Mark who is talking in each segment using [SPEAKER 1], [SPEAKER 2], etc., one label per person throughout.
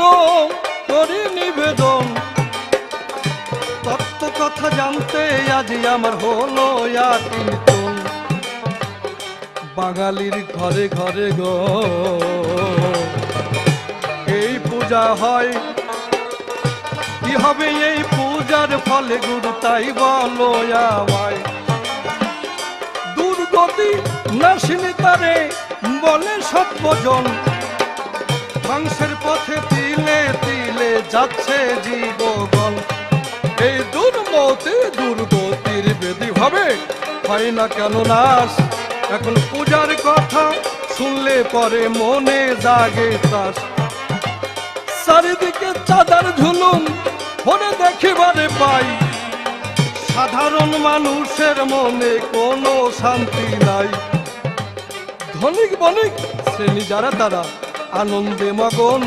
[SPEAKER 1] আনন্দ করি নিবেদন। তত্ত্ব কথা জানতে আজ আমার হলো আটিতন বাঙালির ঘরে ঘরে গো, এই পূজা হয়। কি হবে এই পূজার ফলে গুরু তাই বলো আমায়। দুর্গতি নাসিনী তারে বলে সত্যজন ধ্বংসের পথে তিলে তিলে যাচ্ছে জীবগণ এই দুর্মতি, দুর্গতির বেদি হবে, হয় না কেন নাশ? এখন পূজার কথা শুনলে পরে মনে জাগে ত্রাস চারিদিকে চাঁদার ঝুলুম ফোনে দেখিবারে পাই। সাধারণ মানুষের মনে কোনো শান্তি নাই। ধনিক বণিক শ্রেণি যারা তারা আনন্দে মগন,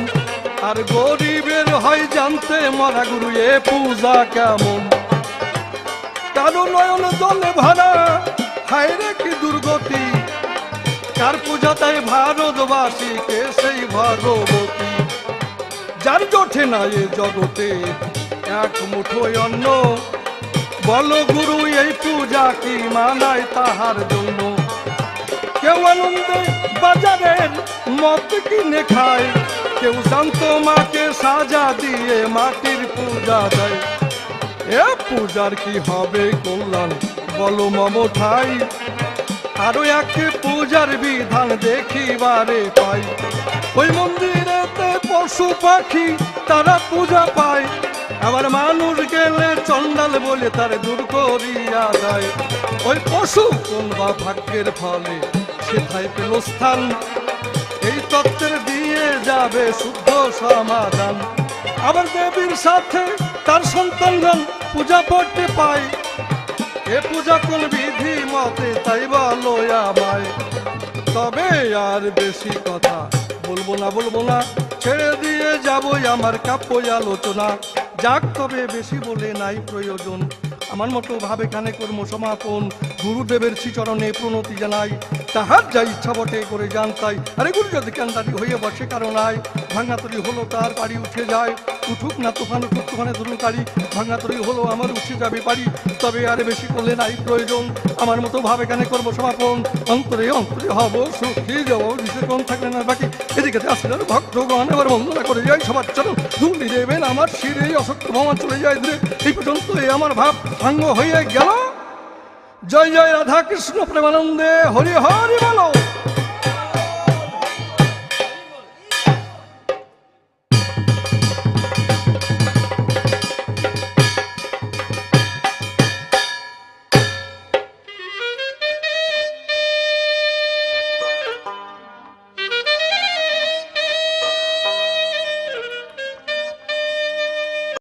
[SPEAKER 1] আর গরিবের হয় জানতে মরা গুরু এ পূজা কেমন? কারও নয়ন জলে ভরা হায় রে কি দুর্গতি। কার পূজা তাই ভারতবাসীকে সেই ভগবতী? যার জোঠে না এ জগতে এক মুঠোয় অন্ন, বলো গুরু, এই পূজা কি মানায় তাহার জন্য? কেউ আনন্দে বাজারের মদ কিনে খায়। কেউ শান্ত মাকে সাজা দিয়ে মাটির পূজা দেয়। এ পূজার কি হবে কল্যাণ? বলো মম ঠাই আরও এক পূজার বিধান দেখিবারে পাই। ওই মন্দিরেতে পশু পাখি, তারা পূজা পায়। আবার মানুষ গেলে চন্ডাল বলে তার দূর করিয়া দেয়। ওই পশু কোন বা ভাগ্যের ফলে, সেথায় পেল স্থান। এই তত্ত্বের দিয়ে যাবে শুদ্ধ সমাধান। আবার দেবীর সাথে তার সন্তানগণ পূজা করতে পায়। এ পূজা কোন বিধি মতে তাই বলো আমায়। তবে আর বেশি কথা বলব না বলব না। ছেড়ে দিয়ে যাবই আমার কাব্য আলোচনা। যাক তবে বেশি বলে নাই প্রয়োজন। আমার মতো ভাবে কানে কর্ম সমাপন, গুরুদেবের শ্রীচরণে প্রণতি জানাই। তাহার যা ইচ্ছা বটে করে জান তাই। আরে গুরু যদি কান্দারি হয়ে বসে কারণ আয় ভাঙাতরি হলো তার বাড়ি উঠে যায়। উঠুক না তুফান, উঠুক তুফানে ধরুন কারি ভাঙাতরি হলো আমার উঠে যাবে পারি তবে আর বেশি করলে নাই প্রয়োজন। আমার মতো ভাবে কানে করব সমাপন। অন্তরে অন্তরে হব সুখী যাব বিশেষণ থাকলে না বাকি। এদিকে আসলে ভক্তগণ, এবার বন্দনা করে যাই সবার চরণ। ধুলি দেবেন আমার শিরে অসত্য ভগবান চলে যায় দূরে। এই পর্যন্ত আমার ভাব। ভাঙ্গ হয়ে গেল। জয় জয় রাধা কৃষ্ণ প্রেমানন্দে হরি হরি বলো।